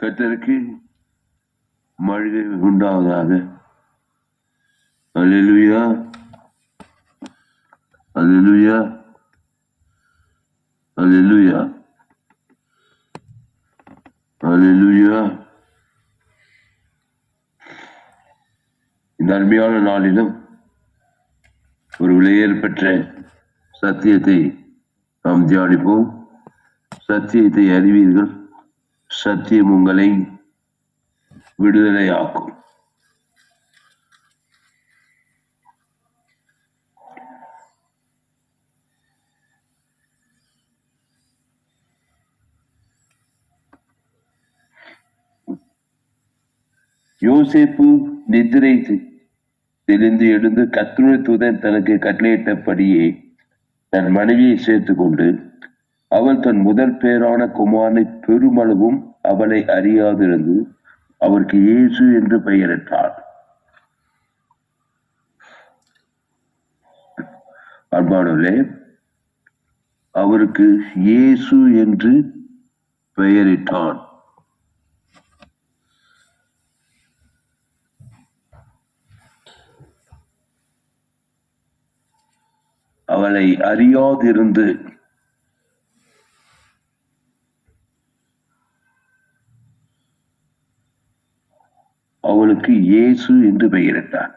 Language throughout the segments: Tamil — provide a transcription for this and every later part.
கத்தருக்கு மழை உண்டாவதாக. அல்லேலூயா அலிலுயா அல்லேலூயா அலிலுயா இந்த அருமையான நாளிலும் ஒரு விலையேற பெற்ற சத்தியத்தை நாம் தியானிப்போம். சத்தியத்தை அறிவீர்கள். சத்தியம் உங்களை விடுதலையாக்கும். யோசேப்பு நிதிரை தெளிந்து எழுந்து கர்த்தருடைய தூதன் தனக்கு கட்டளையிட்டபடியே தன் மனைவியை சேர்த்து கொண்டு அவள் தன் முதல் பேரான குமாரனை பெருமளவும் அவளை அறியாதிருந்து அவருக்கு இயேசு என்று பெயரிட்டார். அன்பானவர்களே அவருக்கு இயேசு என்று பெயரிட்டான் அவளை அறியாதிருந்து அவளுக்கு இயேசு என்று பெயரிட்டார்.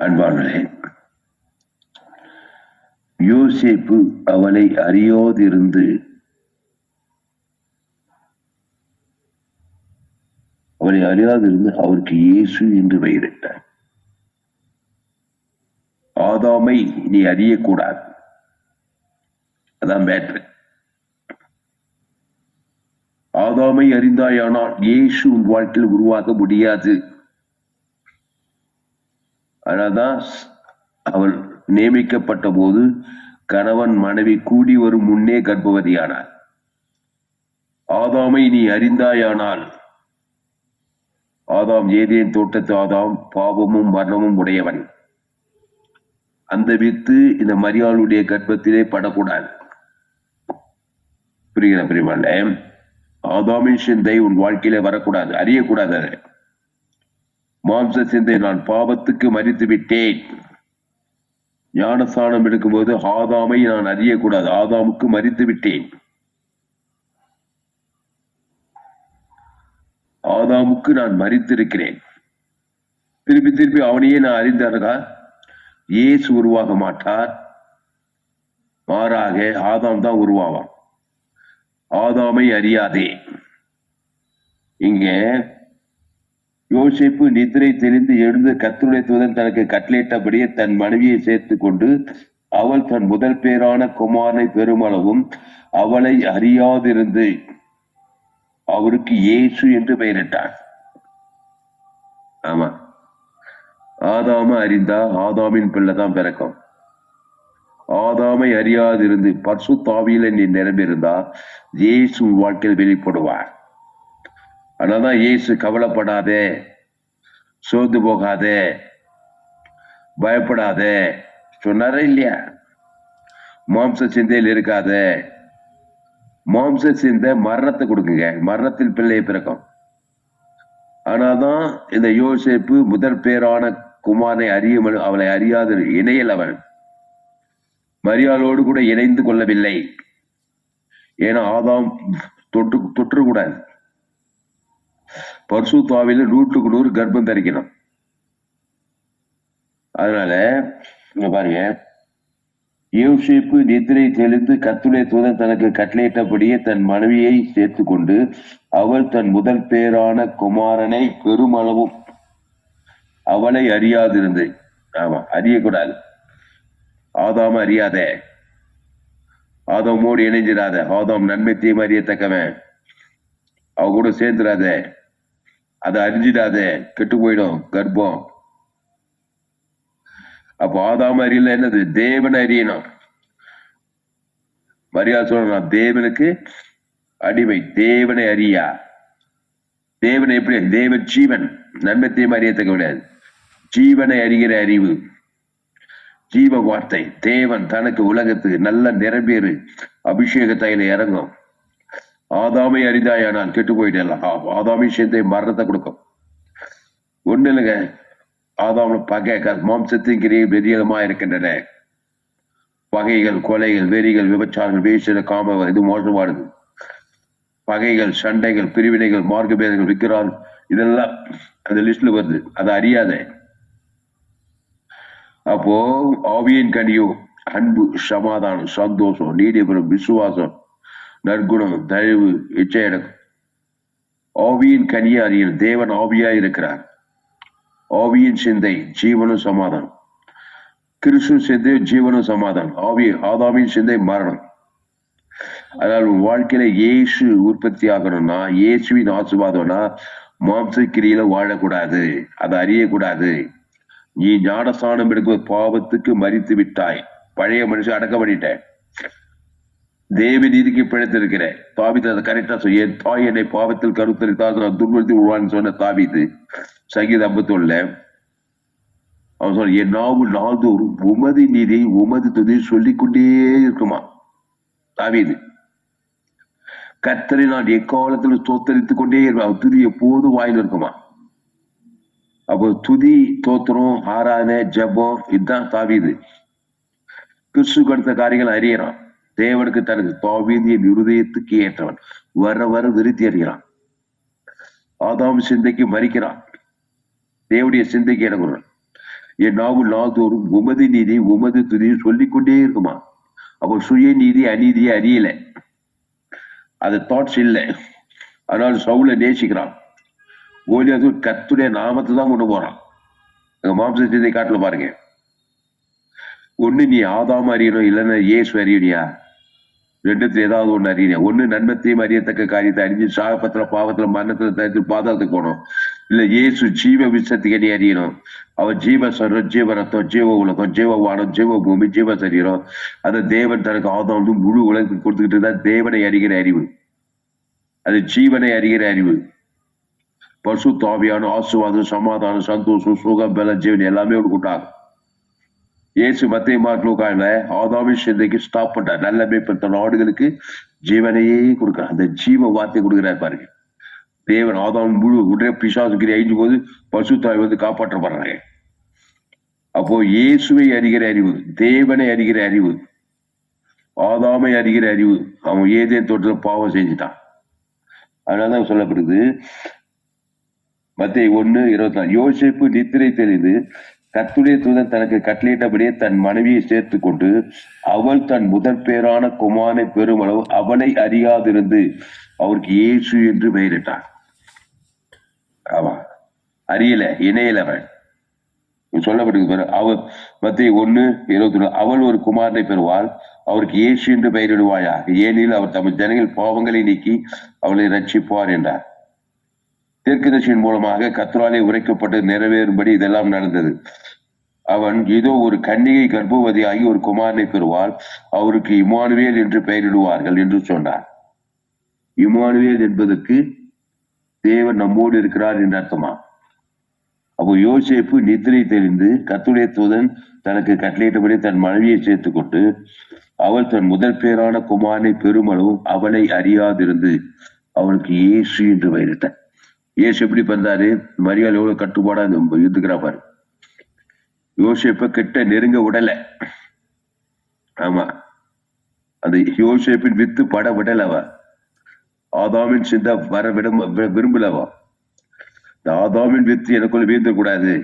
அன்பானே யோசேப்பு அவளை அறியாதிருந்து அவளை அறியாதிருந்து அவருக்கு இயேசு என்று பெயரிட்டார். ஆதாமை நீ அறியக்கூடாது. அதான் மேட்ரு ஆதாமை அறிந்தாயானால் இயேசு உன் வாழ்க்கையில் உருவாக்க முடியாது. அதனால்தான் அவள் நியமிக்கப்பட்ட போது கணவன் மனைவி கூடி வரும் முன்னே கர்ப்பவதியானார். ஆதாமை நீ அறிந்தாயானால் ஆதாம் ஏதேன் தோட்டத்து ஆதாம் பாவமும் மரணமும் உடையவன். அந்த வித்து இந்த மரியாளுடைய கர்ப்பத்திலே படக்கூடாது. புரிகிற பிரிவால ஆதாமின் சிந்தை உன் வாழ்க்கையில வரக்கூடாது அறியக்கூடாது அது மாம்ச சிந்தை நான் பாவத்துக்கு மறித்து விட்டேன் ஞானஸ்தானம் எடுக்கும்போது ஆதாமை நான் அறியக்கூடாது ஆதாமுக்கு மறித்து விட்டேன் ஆதாமுக்கு நான் மறித்திருக்கிறேன். திருப்பி திருப்பி அவனையே நான் அறிந்தாருக்கா இயேசு உருவாக மாட்டார். மாறாக ஆதாம் தான் உருவாவான். ஆதாமை அறியாதே. இங்கே யோசிப்பு நிதிரை தெரிந்து எழுந்து கத்துடைய தூதன் தனக்கு கட்டளையிட்டபடியே தன் மனைவியை சேர்த்து கொண்டு அவள் தன் முதல் பேரான குமாரனை பெருமளவும் அவளை அறியாதிருந்து அவருக்கு இயேசு என்று பெயரிட்டான். ஆமா. ஆதாம அறிந்தா ஆதாமின் பிள்ளைதான் பிறக்கும். ஆதாமை அறியாதிருந்து பர்சு தாவியில் நீ நிரம்பியிருந்தா இயேசு வாழ்க்கையில் வெளிப்படுவார். தான் இயேசு கவலைப்படாதே சோர்ந்து போகாதே பயப்படாதே. சொன்னாரா இல்லையா? மாம்ச சிந்தையில் இருக்காதே. மாம்ச சிந்தை மரணத்தை கொடுக்குங்க. மரணத்தில் பிள்ளையை பிறக்கும். ஆனாதான் இந்த யோசிப்பு முதல் பேரான குமாரனை அறியும் அவளை அறியாத இணையல் அவன். மரியாளோடு கூட இணைந்து கொள்ளவில்லை. ஏன்னா ஆதாம் தொட்டு தொற்றக்கூடாது பர்சுத்தாவில நூற்றுக்கு நூறு கர்ப்பம் தரிக்கணும். அதனால பாருங்க. யோசிப்பு நித்திரை தெளிந்து கத்துடைய தூதன் தனக்கு கட்டளையிட்டபடியே தன் மனைவியை சேர்த்து கொண்டு அவள் தன் முதல் பேரான குமாரனை பெருமளவும் அவளை அறியாதிருந்தேன் ஆமா அறியக்கூடாது. ஆதாம அறியாதே. ஆதாமோடு இணைஞ்சிடாத ஆதாம் நன்மை தீமை அறியத்தக்கவன். அவ கூட சேர்ந்துடாத அதை அறிஞ்சிடாத கெட்டு போயிடும் கர்ப்பம். அப்போ ஆதாம அறியல என்னது? தேவனை அறியணும். மரியாதை சொல்லணும் தேவனுக்கு அடிமை. தேவனை அறியா. தேவனை எப்படி? தேவ ஜீவன். நன்மை தீமை அறியத்தக்க விடாது ஜீவனை அறிகிற அறிவு. ஜீவ வார்த்தை தேவன் தனக்கு உலகத்துக்கு நல்ல நிரம்பேறு அபிஷேக தைல இறங்கும். ஆதாமை அறிந்தாயானால் கெட்டு போயிட்டேன் ஆதாமை சேர்ந்தே மரணத்தை கொடுக்கும். ஒண்ணு இல்லைங்க. ஆதாமில் பகை மாம்சத்தின் கிரியை வெறியலமா இருக்கின்றன. பகைகள் கொலைகள் வெறிகள் விபச்சாரங்கள் வேசில காம இது மோசமானது. பகைகள் சண்டைகள் பிரிவினைகள் மார்க்கபேதங்கள் விக்கிறான் இதெல்லாம் அந்த லிஸ்ட்ல வருது. அதை அறியாத. அப்போ ஆவியின் கனியோ அன்பு சமாதானம் சந்தோஷம் நீடிபுரம் விசுவாசம் நற்குணம் தயவு இச்சையடக்கம் ஆவியின் கனியை அறியும் தேவன் ஆவியா இருக்கிறார். ஆவியின் சிந்தை ஜீவனும் சமாதானம். கிறிஸ்து சிந்தை ஜீவனும் சமாதானம். ஆவி ஆதாமின் சிந்தை மரணம். அதனால் உன் வாழ்க்கையில இயேசு உற்பத்தி ஆகணும்னா இயேசுவின் ஆசிர்வாதம்னா மாம்ச கிரியில வாழக்கூடாது. அதை அறியக்கூடாது. நீ ஞானஸ்தானம் எடுக்கும் பாவத்துக்கு மறித்து விட்டாய். பழைய மனுஷன் அடக்க பண்ணிட்டேன். தேவி நீதிக்கு பிழைத்திருக்கிற தாவித்து அதை கரெக்டா சொல்ல என் தாய் என்னை பாவத்தில் கருத்தரித்தால் நான் துன்புறுத்தி விடுவான்னு சொன்ன தாவித்து சங்கீத ஐம்பத்தொன்னுல அவன் சொல்ல என் நாவு நாள்தோறும் உமது நீதி உமது துதி சொல்லிக்கொண்டே இருக்குமா? தாவிது கத்தரை நான் எக்காலத்தில் தோத்தரித்துக் கொண்டே இருப்பேன். துதி எப்போதும் வாயில் இருக்குமா? அப்போ துதி தோத்திரம் ஆராதனை ஜெபம் இதுதான் தாவீது கிறிஸ்து கொடுத்த காரியங்கள் அறியறான் தேவனுக்கு தனது தாவீதியின் இருதயத்துக்கு ஏற்றவன் வர வர விருத்தி அறிகிறான் ஆதாம் சிந்தைக்கு மறிக்கிறான் தேவனுடைய சிந்தைக்கு இறங்குறான் என் நாவு நாள்தோறும் உமது நீதி உமது துதியும் சொல்லிக்கொண்டே இருக்குமா அப்போ சுய நீதி அநீதியை அறியல அது தாட்ஸ் இல்லை ஆனால் சவுல நேசிக்கிறான் கோலியாத்து கத்துடைய நாமத்தை தான் கொண்டு போறான். எங்க மாம்ச சிந்தை காட்டுல பாருங்க. ஒண்ணு நீ ஆதாம அறியணும் இல்லைன்னா இயேசு அறியணியா ரெண்டுத்துல ஏதாவது ஒண்ணு அறியணும். ஒண்ணு நன்மத்தையும் அறியத்தக்க காரியத்தை அறிஞ்சு சாகப்பத்துல பாவத்துல மரணத்துல தரித்து பாதத்துக்கு போகணும். இல்ல இயேசு ஜீவ விஷத்துக்கு நீ அறியணும். அவர் ஜீவ சரம் ஜீவ ரத்தம் ஜீவ உலகம் ஜீவ வானம் ஜீவ பூமி ஜீவ சரீரம். அதை தேவன் தனக்கு ஆதாம் வந்து முழு உலகத்துக்கு கொடுத்துக்கிட்டு தான் தேவனை அறிகிற அறிவு. அது ஜீவனை அறிகிற அறிவு. பசு தாவியான ஆசுவாதம் சமாதானம் சந்தோஷம் சுகம் பல ஜீவன் எல்லாமே ஒரு கூட்டாகும் இயேசு மத்திய மார்க்லோக்கான ஆதாமி சிந்தைக்கு ஸ்டாப் பண்றார் நல்ல மேற்பட்ட நாடுகளுக்கு ஜீவனையே கொடுக்கிறார். அந்த ஜீவ வார்த்தை கொடுக்குறாரு பாருங்க. தேவன் ஆதாம் முழு உடனே பிசாசுக்கிரி அழிஞ்சு போது பசு தாய் வந்து காப்பாற்றப்படுறாங்க. அப்போ இயேசுவை அறிகிற அறிவு தேவனை அறிகிற அறிவு ஆதாமை அறிகிற அறிவு அவன் ஏதே தோட்டத்தில் பாவம் செஞ்சுட்டான். அதனால தான் சொல்லப்படுது மத்திய ஒண்ணு இருபத்தி நாலு. யோசிப்பு நித்திரை தெரிந்து கத்துடைய தூதன் தனக்கு கட்டளையிட்டபடியே தன் மனைவியை சேர்த்து கொண்டு அவள் தன் முதற் பேரான குமாரனை பெருமளவு அவளை அறியாதிருந்து அவருக்கு இயேசு என்று பெயரிட்டான். ஆமா. அறியல இணையல அவன் சொல்லப்படுது அவர் மத்திய ஒண்ணு இருபத்தி ஒண்ணு அவள் ஒரு குமாரனை பெறுவாள். அவருக்கு இயேசு என்று பெயரிடுவாயாக. ஏனில் அவர் தமது ஜனங்கள் பாவங்களை நீக்கி அவளை ரட்சிப்பார் என்றார். தீர்க்கதர்சியின் மூலமாக கத்ராலே உரைக்கப்பட்டு நிறைவேறும்படி இதெல்லாம் நடந்தது. அவன் இதோ ஒரு கன்னிகை கர்ப்பவதியாகி ஒரு குமாரனை பெறுவாள். அவருக்கு இமானுவேல் என்று பெயரிடுவார்கள் என்று சொன்னார். இமானுவேல் என்பதற்கு தேவன் நம்மோடு இருக்கிறார் என்று அர்த்தமா? அப்போ யோசேப்பு நித்திரை தெரிந்து கத்துடைய தூதன் தனக்கு கட்டளையிட்டபடி தன் மனைவியை சேர்த்து கொண்டு அவள் தன் முதல் பேரான குமாரனை பெருமளவும் அவளை அறியாதிருந்து அவளுக்கு இயேசு என்று பெயரிட்டான் இயேசு எப்படி பிறந்தாரு? மரியாதை எவ்வளவு கட்டுப்பாடா இந்த இருந்துக்கிறா பாரு. யோசிப்ப கிட்ட நெருங்க விடல. ஆமா. அந்த யோசிப்பின் வித்து பட விடலவா? ஆதாமின் சிந்தா வர விட விரும்பலவா? இந்த ஆதாமின் வித்து எனக்குள்ள வீழ்த்த கூடாது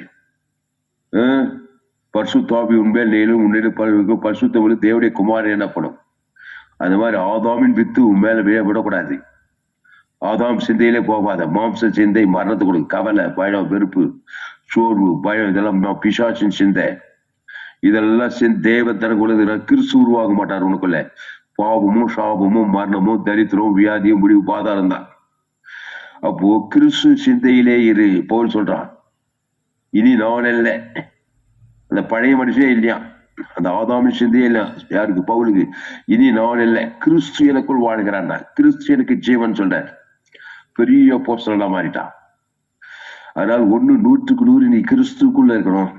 பர்சு தாபி உண்மையில் நீளும் உன்னிடம் தமிழ் தேவடைய குமாரன் எனப்படும். அந்த மாதிரி ஆதாமின் வித்து உண்மையில விழ விடக்கூடாது. ஆதாம் சிந்தையிலே போகாத மாம்ச சிந்தை மரணத்தை கொடுக்கும் கவலை பயம் வெறுப்பு சோர்வு பயம் இதெல்லாம் பிசாசின் சிந்தை. இதெல்லாம் சிந்தை தேவன் தனக்கு கிறிஸ்து உருவாக மாட்டார் உனக்குள்ள. பாவமும் சாபமும் மரணமும் தரித்திரமும் வியாதியும் முடிவு பாதாரம் தான். அப்போ கிறிஸ்து சிந்தையிலே இரு போல் சொல்றான். இனி நான் இல்லை அந்த பழைய மனுஷனே இல்லையா? அந்த ஆதாமி சிந்தையே இல்லை யாருக்கு? பவுலுக்கு. இனி நான் இல்லை கிறிஸ்து எனக்குள் வாழ்கிறான். கிறிஸ்து எனக்கு ஜீவன் சொல்றார். பெரிய போஸ்டலா மாறிட்டான் அதனால ஒண்ணு நூற்றுக்கு நூறு நீ கிறிஸ்துக்குள்ள இருக்கணும்.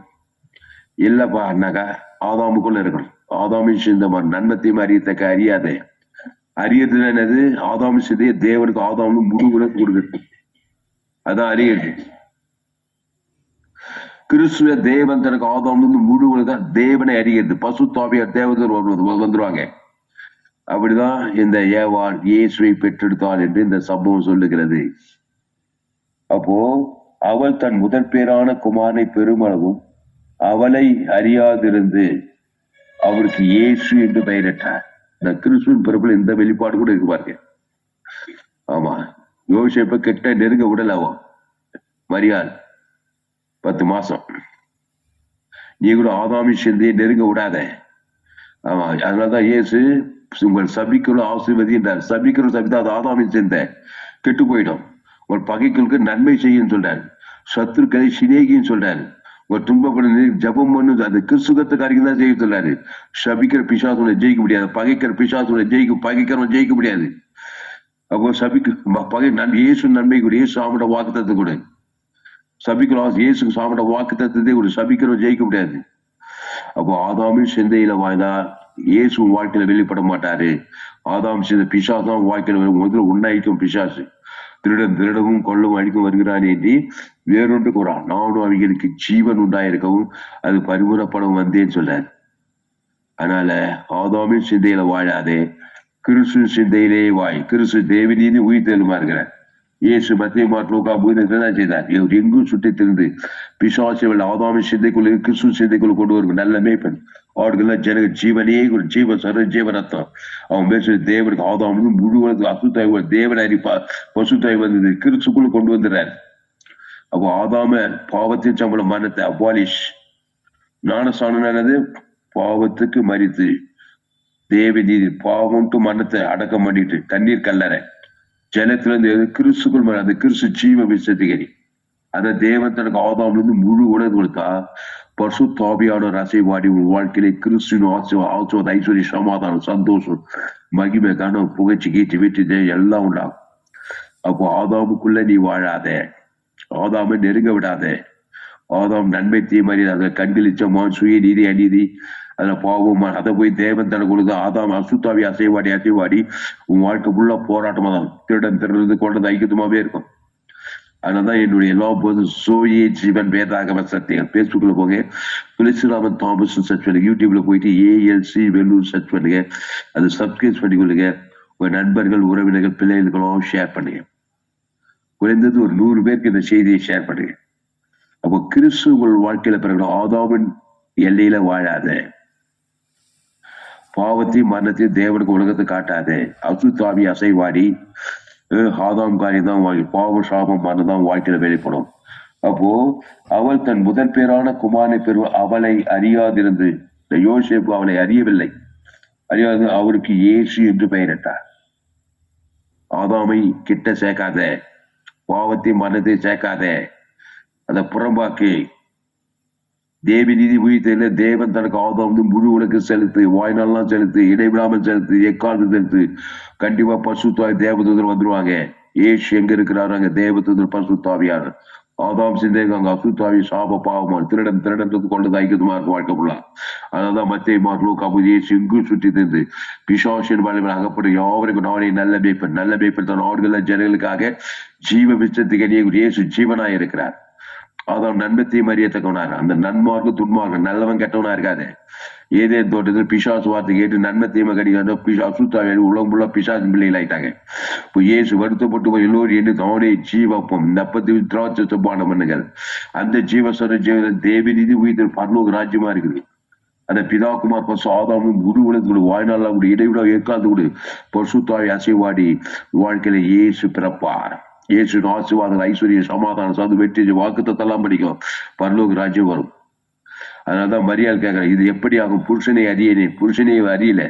இல்லப்பா அண்ணாக்கா ஆதாமுக்குள்ள இருக்கணும். ஆதாமின் மாதிரி நன்மத்தையும் அறியத்தக்க அறியாதே. அறியத்துல என்னது? ஆதாம் தேவனுக்கு ஆதாம்னு முழு உலகம் கொடுக்குறது அதான் அறியது கிறிஸ்துவ தேவன் தனக்கு ஆதாம் முழு தேவனை அறிகிறது பசு தாவியார் தேவதர் வருவது வந்துருவாங்க. அப்படிதான் இந்த ஏவாள் இயேசுவை பெற்றெடுத்தாள் என்று இந்த சம்பவம் சொல்லுகிறது. அப்போ அவள் தன் முதற் பேரான குமாரனை பெருமளவும் அவளை அறியாதிருந்து அவருக்கு இயேசு என்று பெயரிட்டார். இந்த கிறிஸ்துவின் பிறப்புல இந்த வெளிப்பாடு கூட இருக்கு பாருங்க. ஆமா யோசிப்ப கிட்ட நெருங்க விடலாவோ மரியாள் பத்து மாசம். நீ கூட ஆதாமி சிந்தையை நெருங்க விடாத. ஆமா அதனாலதான் இயேசு உங்கள் சபிக்குள்ள ஆசிர்வதி என்றார் சபிக்கிற சபித்தா அது ஆதாமின் சேர்ந்த கெட்டு போயிடும் உங்கள் பகைகளுக்கு நன்மை செய்யும் சொல்றார். சத்துருக்களை சிநேகின்னு சொல்றாரு. ஒரு துன்பப்பட ஜபம் பண்ணு அது கிறிஸ்துகத்தை காரியம் தான் செய்ய சொல்றாரு. சபிக்கிற பிசாசுனை ஜெயிக்க முடியாது. பகைக்கிற பிசாசுனை ஜெயிக்க பகைக்கிறவன் ஜெயிக்க முடியாது. அப்போ சபிக்கு பகை நன் இயேசு நன்மை கூட. இயேசு சாமிட வாக்குத்தத்தை கூட. சபிக்கிறோம் இயேசு சாமிட வாக்குத்தத்தை கூட. சபிக்கிறவன் ஜெயிக்க முடியாது. அப்போ ஆதாமின் சிந்தையில வாய்ந்தார் இயேசு வாழ்க்கையில வெளிப்பட மாட்டாரு. ஆதாம் செய்த பிசாசு தான் வாழ்க்கையில முதல்ல உண்ணாயிக்கும் பிசாசு. திருடன் திருடவும் கொள்ளவும் அழிக்கும் வருகிறான் என்று வேறொன்று கூறான். நானும் அவைகளுக்கு ஜீவன் உண்டாயிருக்கவும் அது பரிமுறப்படவும் வந்தேன்னு சொல்றார் அதனால ஆதாமின் சிந்தையில வாழாதே. கிறிஸ்து சிந்தையிலே வாய். கிறிஸ்து தேவனீதி உயிர் தெலுமா இருக்கிறார் இயேசு மத்திய லோகா பூதத்தை செய்தார். இவர் எங்கும் சுற்றி திருந்து பிசாசுகள் ஆதாமி சிந்தைக்குள் கிறிஸ்து சிந்தைக்குள் கொண்டு வரும் நல்ல மேய்ப்பன். அவர்கள் ஜனக ஜீவனே ஒரு ஜீவ சர ஜீவனத்தம் அவன் பேச தேவனுக்கு ஆதாமுக்கு முழுவதும் அசுத்தாய் தேவன் அறிப்பா பசுத்தாய் வந்தது. கிறிஸ்துக்குள் கொண்டு வந்துடுறார். அப்போ ஆதாம பாவத்தின் சம்பளம் மரணத்தை அபாலிஷ். ஞானஸ்தானம் பாவத்துக்கு மறித்து தேவ நீதி பாவம்ட்டு மரணத்தை அடக்கம் பண்ணிட்டு தண்ணீர் கல்லறை. ஜலத்துல கிறிஸ்துக்குள் மேல அந்த கிறிஸ்து ஜீவ விசதிகரி அந்த தேவன் தனக்கு ஆதாம்ல இருந்து முழு உணர்வு கொடுத்தா பசு தாபியான ரசைவாடி உன் வாழ்க்கையில கிறிஸ்துவின் ஆசிர்வ ஆசிர்வாத ஐஸ்வர்ய சமாதானம் சந்தோஷம் மகிமை கனம் புகழ்ச்சி கீச்சு வெற்றி எல்லாம் உண்டாகும். அப்போ ஆதாமுக்குள்ள நீ வாழாதே. ஆதாமை நெருங்க விடாத. ஆதாம் நன்மை தீமறி அதை கண்களிச்சமா சுய நீதி அநீதி அதுல பாவம் அதை போய் தேவன் தனக்கு கொடுத்து ஆதாம் அசுத்தாவி அசைவாடி அசைவாடி உன் வாழ்க்கை ஃபுல்லா போராட்டமா தான் திருடன் திறந்து கொண்டது ஐக்கியமாவே இருக்கும். அதனாலதான் என்னுடைய எல்லா போதும் சோயே ஜீவன் வேதாகம சத்தியம். பேஸ்புக்ல போங்க. துளசிராமன் தாமஸ் சர்ச் பண்ணுங்க. யூடியூப்ல போயிட்டு ஏஎல்சி வெள்ளூர் சர்ச் பண்ணுங்க. அது சப்ஸ்கிரைப் பண்ணி கொள்ளுங்க. உங்க நண்பர்கள் உறவினர்கள் பிள்ளைகளுக்கெல்லாம் ஷேர் பண்ணுங்க. குறைந்தது ஒரு நூறு பேருக்கு இந்த செய்தியை ஷேர் பண்ணுங்க. அப்போ கிறிஸ்து உங்கள் வாழ்க்கையில பிறகு ஆதாவின் எல்லையில வாழாத. பாவத்தையும் மரணத்தையும் தேவனுக்கு உலகத்தை காட்டாதே. அசுத்தாவி அசைவாடி அஹ், ஆதாம் காரியம் தான் வாழ்க்கை பாவம் சாபம் மரணம் தான் வாழ்க்கையில வெளிப்படும். அப்போ அவள் தன் முதல் பேரான குமாரனை பெறுவ அவளை அறியாதிருந்து இந்த அவளை அறியவில்லை. அறியாது அவருக்கு ஏசு என்று பெயரிட்டார். ஆதாமை கிட்ட சேர்க்காத. பாவத்தை மரணத்தை சேர்க்காத. அதை புறம்பாக்கி தேவி நீதி உயிர்த்தையில தேவன் தனக்கு ஆதாம் வந்து முழு உலக செலுத்து வாய்நாள்லாம் செலுத்து இடைவிடாமல் செலுத்து எக்காலத்து செலுத்து கண்டிப்பா பசுத்தாய் தேவதூதர் வந்துருவாங்க. ஏசு எங்க இருக்கிறாரு? அங்க தேவதூதர் பசுத்தாவியார் ஆதாம் சிந்தைக்கு அங்க அசுத்தாவி சாப பாவமா திருடன் திருடன் கொண்டது ஐக்கியமா இருக்கும் வாழ்க்கை ஃபுல்லா. அதனாலதான் மத்திய மார்லோ கபு ஏசு சுற்றி திருந்து பிசாசின் வலிமை அகப்படும் யாவருக்கும் நானே நல்ல மேய்ப்பன் நல்ல மேய்ப்பன் தன் ஆடுகள ஜனங்களுக்காக ஜீவ விச்சத்துக்கு இயேசு ஜீவனாய் இருக்கிறார். அவன் நன்மத்தையும் அறியத்தக்கவனார் அந்த நன்மார்க்கும் துன்மார்க்கும் நல்லவன் கெட்டவனா இருக்காது. ஏதே தோட்டத்தில் பிசாசு வார்த்தை கேட்டு நன்மை தீமை கிடைக்காத பிசா அசுத்தாவி உலகம் ஃபுல்லா பிசாசு பிள்ளைகள் ஆயிட்டாங்க. இப்போ இயேசு வருத்தப்பட்டு போய் எல்லோரும் என்று அவனே ஜீவப்பம் நப்பத்தி திராட்சை பானம் பண்ணுங்கள் அந்த ஜீவஸ்வர ஜீவன தேவநீதி உயிர் பரலோக ராஜ்யமா இருக்குது. அந்த பிதா குமார் பசு ஆதாமும் குரு உலகத்துக்கு வாழ்நாள் கூட இடைவிட ஏற்காது கூட பசுத்தாய் அசைவாடி வாழ்க்கையில ஏசு பிறப்பார். இயேசு ஆசீர்வாதம் ஐஸ்வர்ய சமாதானம் சார்ந்து வெற்றி வாக்குத்தத்தெல்லாம் படிக்கும் பரலோக ராஜ்யம் வரும். அதனாலதான் மரியாதை கேட்கிறேன். இது எப்படி ஆகும் புருஷனை அறியனே புருஷனை அறியல.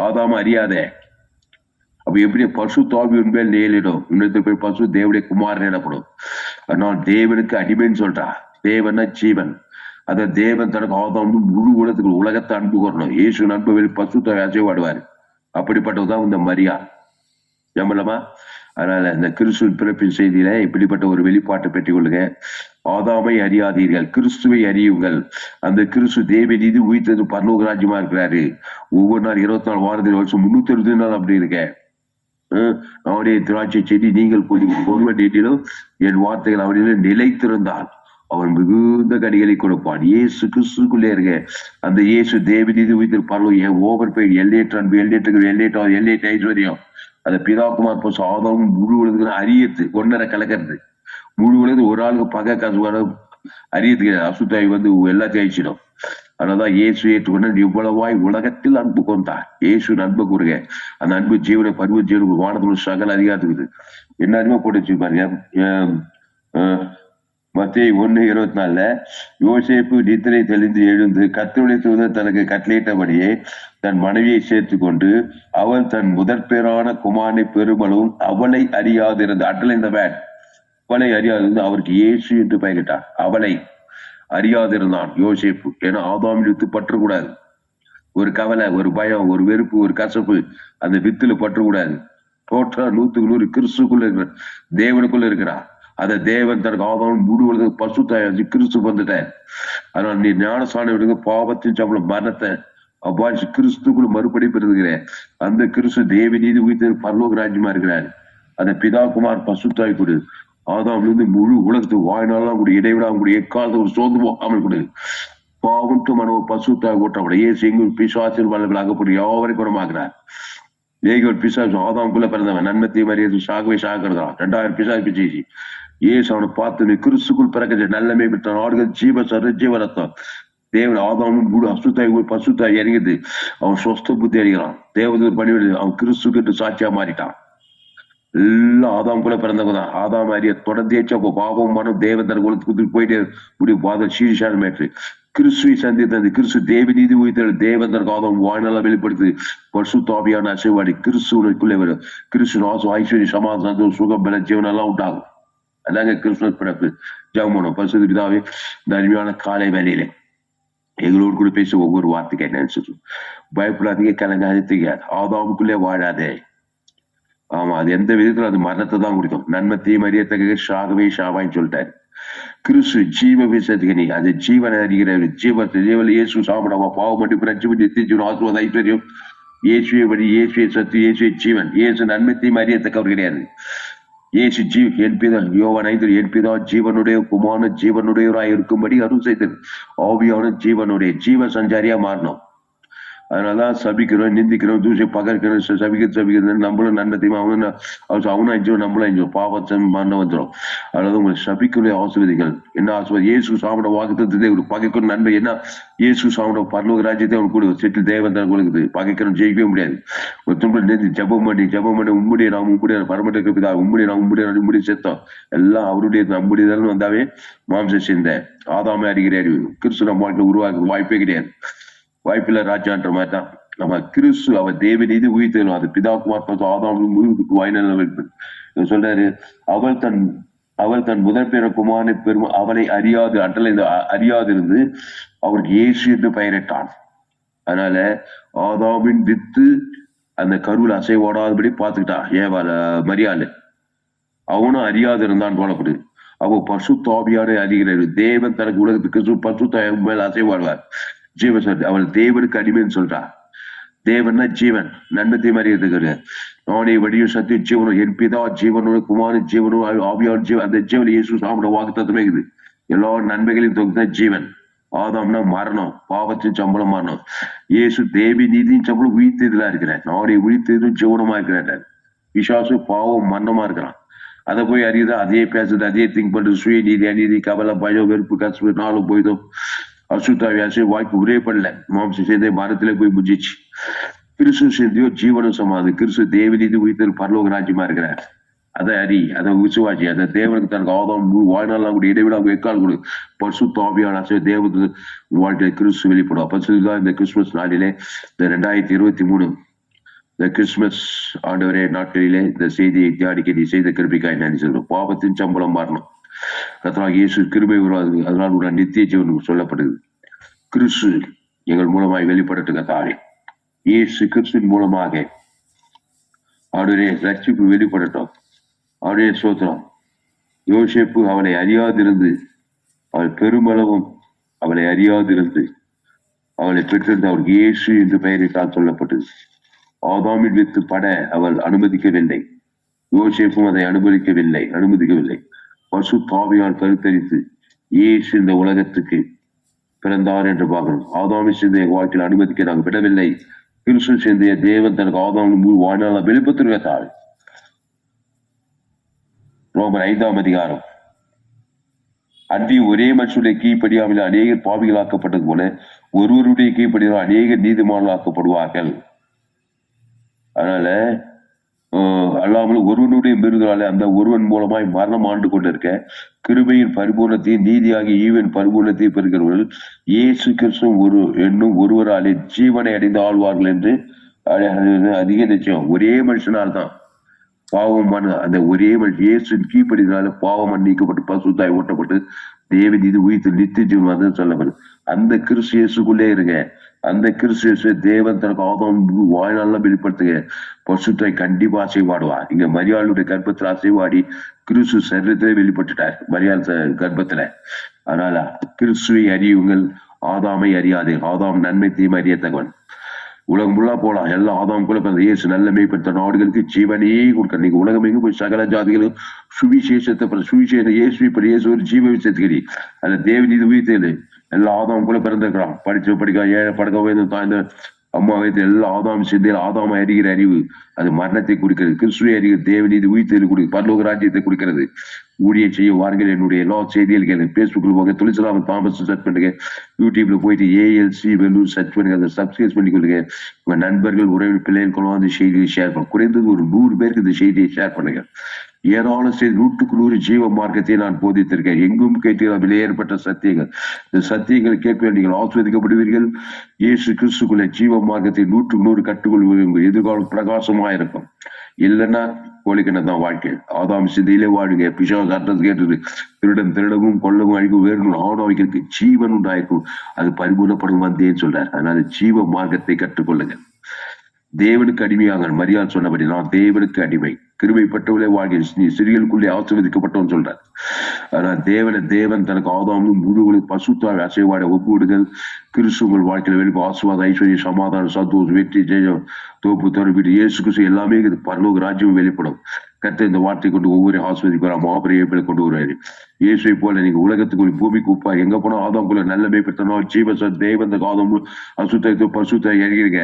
ஆதாம அறியாதே. அப்ப எப்படி? பசு தாவியின் உண்மையில் நேரிடும். இன்னொருத்தர் போய் பசு தேவடைய குமாரன் எனப்படும். ஆனால் தேவனுக்கு அடிமைன்னு சொல்றா. தேவனா ஜீவன். அத தேவன் தனக்கு ஆதாம் முழு உலகத்துக்கு உலகத்தை அன்பு கூறணும் இயேசு அன்பு வெளி பசு தாவை அசைவாடுவார் அப்படிப்பட்டதுதான் இந்த மரியா. நம்பலமா அதனால இந்த கிறிஸ்து பிறப்பின் செய்தியில இப்படிப்பட்ட ஒரு வெளிப்பாட்டை பெற்றுக் கொள்ளுங்க ஆதாமை அறியாதீர்கள் கிறிஸ்துவை அறியுங்கள். அந்த கிறிஸ்து தேவ நீதி உயிர்த்தது பரலோக ராஜ்யமா இருக்கிறாரு. ஒவ்வொரு நாள் இருபத்தி நாலு வாரத்தில் வருஷம் முன்னூத்தி அறுபது நாள் அப்படி இருக்க. அஹ், அவருடைய திராட்சை செடி நீங்கள் கொடி ஒருவன் நீட்டிலும் என் வார்த்தைகள் அவனிடம் நிலைத்திருந்தால் அவன் மிகுந்த கடிகளை கொடுப்பான் இயேசு கிறிஸ்துக்குள்ளே இருக்க அந்த இயேசு தேவநீதி உயிர் பரலோ என் ஓவர் பெயின் எல்லையற்ற அன்பு எல்லையற்ற எல்லையற்ற எல்லையற்ற ஐஸ்வர்யம். அந்த பிதாக்குமார் இப்போ சாதம் முழு உலகத்துக்கு அறியத்து ஒன்னரை கலக்கிறது. முழு உலகத்து ஒரு ஆளுக்கு பகை காசு வர அறியத்துக்கு அசுத்தாய் வந்து எல்லாத்தையும் அழிச்சிடும். அதனாலதான் இயேசு ஏற்றுக்கொண்ட இவ்வளவாய் உலகத்தில் அன்பு கொண்டார். இயேசு அன்பு கூறுங்க அந்த அன்பு ஜீவனை பருவ ஜீவனுக்கு வானத்துல சகல அதிகாரத்துக்குது என்ன அறிமுக போட்டு வச்சிருப்பாருங்க? மத்திய ஒண்ணு இருபத்தி நாலுல யோசேப்பு நித்திரை தெளிந்து எழுந்து கத்தருடைய தூதர் தனக்கு கட்டளையிட்டபடியே தன் மனைவியை சேர்த்து கொண்டு அவள் தன் முதற்பேரான குமாரனை பெருமளவும் அவளை அறியாதிருந்த அட்டல் இந்த பேட் அவளை அறியாதிருந்து அவருக்கு இயேசு என்று பெயரிட்டார் அவளை அறியாதிருந்தான் யோசேப்பு. ஏன்னா ஆதாமில் வித்து பற்றக்கூடாது. ஒரு கவலை ஒரு பயம் ஒரு வெறுப்பு ஒரு கசப்பு அந்த வித்துல பற்றக்கூடாது. டோட்டலா நூத்துக்கு நூறு கிறிஸ்துக்குள்ள இருக்கிற தேவனுக்குள்ள இருக்கிறா அதை தேவன் தனக்கு ஆதாம் முழுவது பசு தயாரிச்சு கிறிஸ்து வந்துட்டேன் அதனால நீ ஞானசாணி விடுங்க பாவத்தின் சம்பளம் மரணத்தை அவ்வாறு கிறிஸ்துக்குள்ள மறுபடியும் பெறுகிறேன். அந்த கிறிஸ்து தேவி நீதி உயிர் பரலோக ராஜ்யமா இருக்கிறார். அந்த பிதாகுமார் பசுத்தாய் கொடு. ஆதாம்ல இருந்து முழு உலகத்துக்கு வாழ்நாளாம் கூட இடைவிடாம கூட எக்காலத்து ஒரு சோர்ந்து போகாமல் கொடு. பாவம்ட்டு மனோ பசுத்தாய் ஓட்டப்பட. ஏசு எங்கும் பிசுவாசின் வல்லவர்கள் அகப்படும் யாவரை குணமாகிறார் ஏகர் பிசாசு ஆதாமுக்குள்ள பிறந்தவன். நன்மத்தை மரியாதை சாகவே சாகிறதா ரெண்டாயிரம் பிசாசு பிச்சேசி ஏசு அவனை பார்த்து நீ கிறிஸ்துக்குள் பிறக்க நல்லமே பெற்ற நாடுகள் ஜீவ சர ஜீவ ரத்தம் தேவன் ஆதாமும் முழு அசுத்தாய் பசுத்தாய் இறங்குது அவன் சொஸ்த புத்தி அறிகிறான் தேவதூர் பணிவிடு அவன் கிறிஸ்துக்கு சாட்சியா மாறிட்டான். எல்லாம் ஆதாம் கூட பிறந்தவங்க தான். ஆதாம் அறிய தொடர்ந்தேச்சு அப்போ பாவம் மனம் தேவன் தன் குலத்துக்கு போயிட்டே இப்படி பாதம் சீரிஷான மேற்று. கிறிஸ்துவை சந்தித்த அந்த கிறிஸ்து தேவ நீதி உயிர்த்தல் தேவன் தன் ஆதாம் வாழ்நாள வெளிப்படுத்தி பசு தாபியான அசைவாடி கிறிஸ்துவனுக்குள்ளே வரும். கிறிஸ்து ஆசு ஐஸ்வர்ய சமாதானம் சுகம் பல ஜீவன் எல்லாம் உண்டாகும். அதாங்க கிறிஸ்துமஸ் பிறப்பு. ஜாமோனம் பரிசுத்த பிதாவே இந்த அருமையான காலை வேலையில எங்களோடு கூட பேச ஒவ்வொரு வார்த்தைக்கு என்னன்னு சொல்லு பயப்படாதீங்க கலங்காது தெரியாது ஆதாமுக்குள்ளே வாழாதே. ஆமா அது எந்த விதத்துல அது மரணத்தை தான் குடிக்கும் நன்மை தீமை ஷாகவே ஷாவான்னு சொல்லிட்டாரு. கிறிஸ்து ஜீவ விசத்துக்கு அது ஜீவனை அறிகிற ஜீவத்தை ஜீவல் இயேசு சாப்பிடவா பாவம் மன்னிப்பு பிரஞ்சு நித்திய ஜீவன் ஆசுவத ஐஸ்வர்யம். இயேசுவை வழி இயேசுவை சத்து இயேசுவை ஜீவன். இயேசு நன்மை தீமை அறியத்தக்கவர் கிடையாது. இயேசு ஜீ என் யோவன் ஐந்து என் ஜீவனுடைய குமான ஜீவனுடையவராய் இருக்கும்படி அருள் செய்தது. ஆவியான ஜீவனுடைய ஜீவ சஞ்சாரியா மாறணும் அதனாலதான் சபிக்கிறோம் நிந்திக்கிறோம் தூசி பகர்க்கிறோம் சபிக்க சபிக்கிறது நம்மளும் நன்மத்தையும் அவனும் ந- அவனும் அஞ்சும் நம்மளும் அஞ்சும் பாவத்தை மண்ண வந்துடும் அதாவது உங்களை சபிக்கக்கூடிய ஆசிர்வதிகள் என்ன ஆசிர்வாதம்? இயேசு சாமிட வாக்குத்தத்தை ஒரு பகைக்கும் நன்மை என்ன? இயேசு சாமிட பரலோக ராஜ்யத்தை அவனுக்கு கொடுக்கும் செட்டில் தேவன் தான் கொடுக்குது. பகைக்கிறோம் ஜெயிக்கவே முடியாது. ஒரு துன்பம் நேர்ந்து ஜபம் பண்ணி ஜபம் பண்ணி உம்முடைய நாம் உம்முடைய பரமட்ட பிதா உம்முடைய நாம் உம்முடைய நாம் உம்முடைய செத்தோம். எல்லாம் அவருடைய நம்முடையதான் வந்தாவே மாம்ச சிந்த ஆதாமே அறிகிற அறிவு கிறிஸ்து நம்ம வாழ்க்கை உருவாக்க வாய்ப்பே கிடையாது. வாய்ப்பில்லை ராஜான்ற மாதிரி தான் நம்ம கிறிஸ்து அவர் தேவநீதி உயிர்த்தேனும் அது பிதாக்குமார் பார்த்து ஆதாம் வாய்நிலை சொல்றாரு அவள் தன் அவள் தன் முதல் பேர குமாரனை பெரும் அவளை அறியாது அட்டலை அறியாதிருந்து அவருக்கு இயேசு என்று பெயரிட்டான். அதனால ஆதாமின் வித்து அந்த கருவில் அசைவோடாதபடி பார்த்துக்கிட்டான் ஏவால மரியாதை அவனும் அறியாது இருந்தான் போலப்படுது அவ பசு தாவியான அறிகிறார் தேவன் தனக்கு உலகத்துக்கு பசு தாயம் மேல் அசைவாடுவார் ஜீவன் அவள் தேவனுக்கு அடிமைன்னு சொல்றா. தேவன்னா ஜீவன். நன்மத்தை அறியத்துக்கு நானே வடியும் சத்திய ஜீவனும் என் பிதா ஜீவனோட குமார ஜீவனும் ஆவியான ஜீவன். அந்த ஜீவன் இயேசு சாப்பிட வாக்கு தத்துவமே இருக்குது எல்லா நன்மைகளையும் தொகுத்த ஜீவன். ஆதாம்னா மரணம். பாவத்தின் சம்பளம் மரணம். இயேசு தேவி நீதியின் சம்பளம் உயிர்த்ததுல இருக்கிறார். நானே உயிர்த்ததும் ஜீவனமா இருக்கிறார். விசுவாசு பாவம் மரணமா இருக்கிறான். அதை போய் அறியுதா? அதே பேசுறது அதே திங்க் பண்றது. சுய நீதி அநீதி கவலை பயம் வெறுப்பு கசப்பு நாளும் போய்தும். அசுத்தாவி அசை வாய்ப்பு ஒரே பண்ணல மாம்சம் சேர்ந்தே மரத்திலே போய் புஜிச்சு. கிறிஸ்து சேர்ந்தியோ ஜீவனம் சமாது. கிறிஸ்து தேவநீதி உயிர் பரலோக ராஜ்யமா இருக்கிறார். அதை அறி அதை விசுவாசி அந்த தேவனுக்கு தனக்கு ஆதாம் வாழ்நாள்லாம் வாழ்நாள் கூட இடைவிடாம எக்கால் கொடு. பசு தாவியான அசை தேவத்து வாழ்க்கை கிறிஸ்து வெளிப்படும் அப்ப சொல்லிதான் இந்த கிறிஸ்துமஸ் நாளிலே இந்த ரெண்டாயிரத்தி இருபத்தி மூணு இந்த கிறிஸ்துமஸ் ஆண்டவரே நாட்களிலே இந்த செய்தியை தியானிக்க நீ செய்த கிருப்பிக்காய் நன்றி சொல்றோம் பாவத்தின் சம்பளம் மாறணும். கத்தராக இயேசு கிருபை உருவாது அதனால் உள்ள நித்திய ஜீவன் சொல்லப்படுது. கிறிஸ்து எங்கள் மூலமாய் வெளிப்படட்டு கத்தாவே இயேசு கிறிஸ்துவின் மூலமாக. அவருடைய ரட்சிப்பு வெளிப்படட்டும். அவருடைய சோத்திரம் யோசிப்பு அவளை அறியாதிருந்து அவள் பெருமளவும் அவளை அறியாதிருந்து அவளை பெற்றிருந்த அவருக்கு இயேசு என்று பெயரிட்டால் சொல்லப்பட்டது. ஆதாமின் வித்து பட அவள் அனுமதிக்கவில்லை. யோசிப்பும் அதை அனுமதிக்கவில்லை அனுமதிக்கவில்லை. பசு தாவியால் கருத்தரித்து இயேசு இந்த உலகத்துக்கு பிறந்தார் என்று பார்க்கணும் ஆதாமி சிந்தைய வாழ்க்கையில் அனுமதிக்க நாங்கள் விடவில்லை. கிறிஸ்து சிந்தைய தேவன் தனக்கு ஆதாம் முழு வாழ்நாள வெளிப்பத்திருக்கத்தாள் ரோமர் ஐந்தாம் அதிகாரம். அன்றி ஒரே மனுஷனுடைய கீழ்ப்படியாமல் அநேகர் பாவிகளாக்கப்பட்டது போல ஒருவருடைய கீழ்ப்படியால் அநேகர் நீதிமான்களாக்கப்படுவார்கள். அதனால அல்லாமல் ஒருவனுடைய மிருகனாலே அந்த ஒருவன் மூலமாய் மரணம் ஆண்டு கொண்டிருக்க கிருபையின் பரிபூர்ணத்தையும் நீதியாகிய ஈவன் பரிபூர்ணத்தையும் பெறுகிறவர்கள் இயேசு கிருஷ்ணன் ஒரு என்னும் ஒருவராலே ஜீவனை அடைந்து ஆழ்வார்கள் என்று அதிக நிச்சயம். ஒரே மனுஷனால் தான் பாவம் அந்த ஒரே மனுஷன் இயேசு கீழ்படினால பாவம் மன்னிக்கப்பட்டு பசுத்தாய் ஓட்டப்பட்டு தேவன் இது உயிர்த்து நித்திய ஜீவன் வந்து சொல்லப்படுது. அந்த கிறிஸ்து இயேசுக்குள்ளே இருங்க. அந்த கிறிஸ்து தேவன் தனக்கு ஆதாம் வாழ்நாள்ல வெளிப்படுத்துங்க பசுத்தை கண்டிப்பா அசைவாடுவா இங்க மரியாளுடைய கர்ப்பத்துல அசைவாடி கிறிஸ்து சரீரத்திலே வெளிப்பட்டுட்டார். மரியாள் கர்ப்பத்துல. அதனால கிறிஸ்துவை அறியுங்கள் ஆதாமை அறியாதே. ஆதாம் நன்மை தீமை அறியத்தகவன் உலகம் ஃபுல்லா போலாம். எல்லா ஆதாம் கூட பிறந்த இயேசு நல்ல மேய்ப்பட்ட நாடுகளுக்கு ஜீவனையே கொடுக்க நீங்க உலகம் போய் சகல ஜாதிகளும் சுவிசேஷத்தை சுவிசேஷ இயேசு இப்ப இயேசு ஒரு ஜீவ விஷயத்துக்கு அந்த தேவன் இது உயிர்த்தேன் எல்லா ஆதாம் கூட பிறந்திருக்கிறான் படிச்சு படிக்க ஏழை படுக்க வயது தாய்ந்த அம்மா வயது எல்லா ஆதாம் சிந்தையில் ஆதாம அறிகிற அறிவு. அது மரணத்தை குடிக்கிறது கிறிஸ்துவை அறிகிற தேவநீதி இது உயிர்த்தேன் கொடுக்கு பரலோக ராஜ்யத்தை குடிக்கிறது. ஊழிய செய்ய வாருங்கள். என்னுடைய எல்லா செய்திகள் கேளுங்க பேஸ்புக்கில் போங்க தொழிற்சலாம் தாமஸ் சர்ச் பண்ணுங்க. யூடியூப்ல போயிட்டு ஏஎல்சி வெல்லூர் சர்ச் பண்ணுங்க. அதை சப்ஸ்கிரைப் பண்ணிக்கொள்ளுங்க உங்க நண்பர்கள் உறவினர் பிள்ளைகளுக்கெல்லாம் அந்த செய்தியை ஷேர் பண்ணுங்க குறைந்தது ஒரு நூறு பேருக்கு இந்த செய்தியை ஷேர் பண்ணுங்க. ஏராளம் செய்து நூற்றுக்கு நூறு ஜீவ மார்க்கத்தை நான் போதித்திருக்கேன். எங்கும் கேட்டீர்கள் விலையேற்பட்ட சத்தியங்கள். இந்த சத்தியங்களை கேட்க நீங்கள் ஆஸ்வதிக்கப்படுவீர்கள் இயேசு கிறிஸ்துக்குள்ள ஜீவ மார்க்கத்தை நூற்றுக்கு நூறு கற்றுக்கொள்வீர்கள் எதிர்காலம் பிரகாசமா இருக்கும். இல்லைன்னா கோழிக்கண்ண தான் வாழ்க்கை ஆதாம் சிந்தையிலே வாழுங்க. பிசாஸ் அட்ரஸ் கேட்டது. திருடன் திருடவும் கொள்ளவும் அழிவும் வேறு ஆணாவிற்கு ஜீவன் உண்டாயிருக்கும். அது பரிபூர்ணப்படும் வந்தேன்னு சொல்றார். அதனால ஜீவ மார்க்கத்தை கற்றுக்கொள்ளுங்கள். தேவனுக்கு அடிமையாக மரியாதை சொன்னபடி நான் தேவனுக்கு அடிமை. கிருபைப்பட்டவளே வாழ்க்கை நீ சிறியலுக்குள்ளே ஆசிர்வதிக்கப்பட்டவன் சொல்றாரு ஆனா தேவன தேவன் தனக்கு ஆதாமும் முழுவதும் பசுத்தாவை அசைவாட ஒப்புவிடுங்கள். கிறிஸ்து உங்கள் வாழ்க்கையில வெளிப்பு ஆசுவாத ஐஸ்வர்யம் சமாதானம் சந்தோஷம் வெற்றி ஜெயம் தோப்பு தோறுபீடு இயேசு கிறிஸ்து எல்லாமே இது பரலோக ராஜ்யம் வெளிப்படும். கத்த இந்த வார்த்தை கொண்டு ஒவ்வொரு ஆஸ்வதிக்கிறார் மாபெரிய ஏப்பில கொண்டு வருவாரு. இயேசுவை போல நீங்க உலகத்துக்கு ஒரு பூமிக்கு உப்பா எங்க போனா ஆதாம்குள்ள நல்ல மேற்படுத்தணும் ஜீவச தேவந்த காதம் அசுத்த பசுத்த எறிகிறீங்க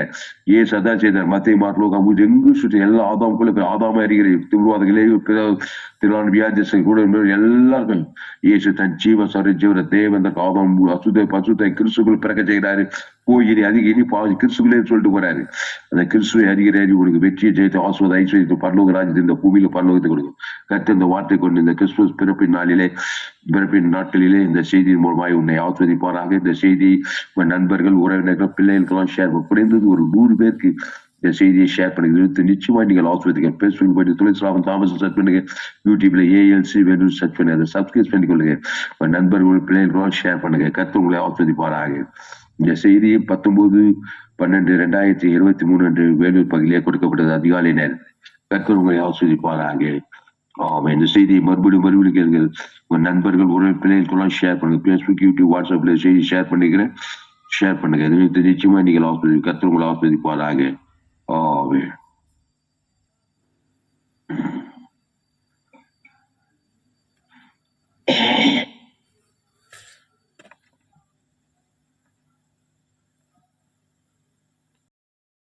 ஏ சதா செய்தார். மத்திய மாற்றலோக எங்கு சுற்றி எல்லா ஆதாம்குள்ள இப்ப ஆதாம அறிகிறீங்க திருவாதங்களே திருவான் வியாதிசன் கூட இருந்தவர் எல்லாருக்கும் இயேசு தன் ஜீவ சரி தேவந்த காதம் அசுதை பசுத்தை கிறிஸ்துக்குள் பிறக்க செய்கிறாரு. கோயிலை அதிக இனி பாதி கிறிஸ்துக்குள்ளே சொல்லிட்டு போறாரு. அந்த கிறிஸ்துவை அறிகிற அறிவு உனக்கு வெற்றியை ஜெயித்து ஆசுவத ஐஸ்வர்யத்தை பரலோக ராஜ்யத்தை இந்த பூமியில பரலோகத்தை கொடுக்கும். கற்று இந்த வார்த்தை கொண்டு இந்த கிறிஸ்துமஸ் பிறப்பின் நாளிலே பிறப்பின் நாட்களிலே இந்த செய்தியின் மூலமாய் உன்னை ஆஸ்வதிப்பாராக. இந்த செய்தி உங்கள் நண்பர்கள் உறவினர்கள் பிள்ளைகளுக்கெல்லாம் ஷேர் குறைந்தது ஒரு நூறு பேருக்கு இந்த செய்தியை ஷேர் பண்ணுங்க. இது நிச்சயமா நீங்கள் ஃபேஸ்புக் பேசுவீங்க போயிட்டு துளசிராமன் தாமஸ் சர்ச் பண்ணுங்க. யூடியூப்ல ஏஎல்சி வேணும் சர்ச் பண்ணுங்க அதை சப்ஸ்கிரைப் பண்ணிக்கொள்ளுங்க. உங்க நண்பர்கள் பிள்ளைகளுக்கெல்லாம் ஷேர் பண்ணுங்க. கற்று உங்களை ஆஸ்வதிப்பாராக இந்த செய்தி பத்தொன்பது பன்னெண்டு ரெண்டாயிரத்தி இருபத்தி மூணு அன்று வேலூர் பகுதியிலே கொடுக்கப்பட்டது அதிகாலை நேரம் கர்த்தர் உங்களை ஆஸ்வதிப்பாராக ஆமாம் இந்த செய்தியை மறுபடியும் மறுபடியும் கேளுங்கள். உங்கள் நண்பர்கள் உறவு பிள்ளைகளுக்கெல்லாம் ஷேர் பண்ணுங்க. பேஸ்புக் யூடியூப் வாட்ஸ்அப்பில் செய்தி ஷேர் பண்ணிக்கிறேன். ஷேர் பண்ணுங்க. இது நிச்சயமா நீங்கள் ஆஸ்வதி கர்த்தர் உங்களை ஆஸ்வதிப்பாராக ஆவே